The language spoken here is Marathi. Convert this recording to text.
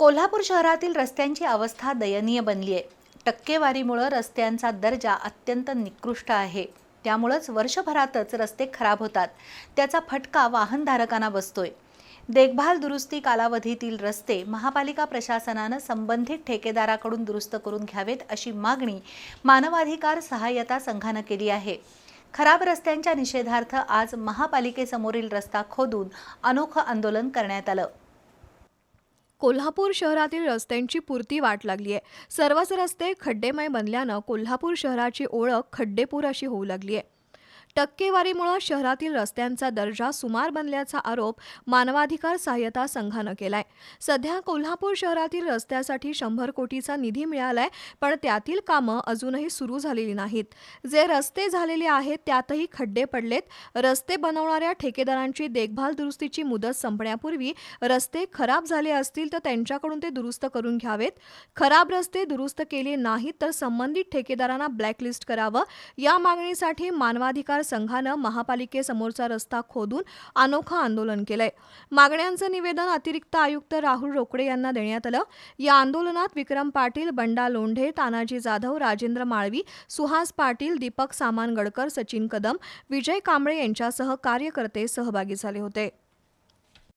कोल्हापूर शहरातील रस्त्यांची अवस्था दयनीय बनली आहे टक्केवारीमुळं रस्त्यांचा दर्जा अत्यंत निकृष्ट आहे. त्यामुळंच वर्षभरातच रस्ते खराब होतात. त्याचा फटका वाहनधारकांना बसतोय. देखभाल दुरुस्ती कालावधीतील रस्ते महापालिका प्रशासनानं संबंधित ठेकेदाराकडून दुरुस्त करून घ्यावेत अशी मागणी मानवाधिकार सहाय्यता संघानं केली आहे. खराब रस्त्यांच्या निषेधार्थ आज महापालिकेसमोरील रस्ता खोदून अनोखं आंदोलन करण्यात आलं. कोल्हापूर शहरातील रस्त्यांची पुरती वाट लागली आहे सर्वच रस्ते खड्डेमय बनल्यानं कोल्हापूर शहराची ओळख खड्डेपूर अशी होऊ लागली आहे टक्केवारीमुळे शहरातील रस्त्यांचा दर्जा सुमार बनल्याचा आरोप मानवाधिकार सहाय्यता संघानं केलाय. सध्या कोल्हापूर शहरातील रस्त्यासाठी शंभर कोटीचा निधी मिळालाय पण त्यातील कामं अजूनही सुरू झालेली नाहीत. जे रस्ते झालेले आहेत त्यातही खड्डे पडलेत. रस्ते बनवणाऱ्या ठेकेदारांची देखभाल दुरुस्तीची मुदत संपण्यापूर्वी रस्ते खराब झाले असतील तर त्यांच्याकडून ते दुरुस्त करून घ्यावेत. खराब रस्ते दुरुस्त केले नाहीत तर संबंधित ठेकेदारांना ब्लॅकलिस्ट करावं. या मागणीसाठी मानवाधिकार संघानं महापालिकेसमोरचा रस्ता खोदून अनोखं आंदोलन केलंय. मागण्यांचं निवेदन अतिरिक्त आयुक्त राहुल रोकडे यांना देण्यात आलं. या आंदोलनात विक्रम पाटील बंडा लोंढे तानाजी जाधव राजेंद्र माळवी सुहास पाटील दीपक सामानगडकर सचिन कदम विजय कांबळे यांच्यासह कार्यकर्ते सहभागी झाले होते.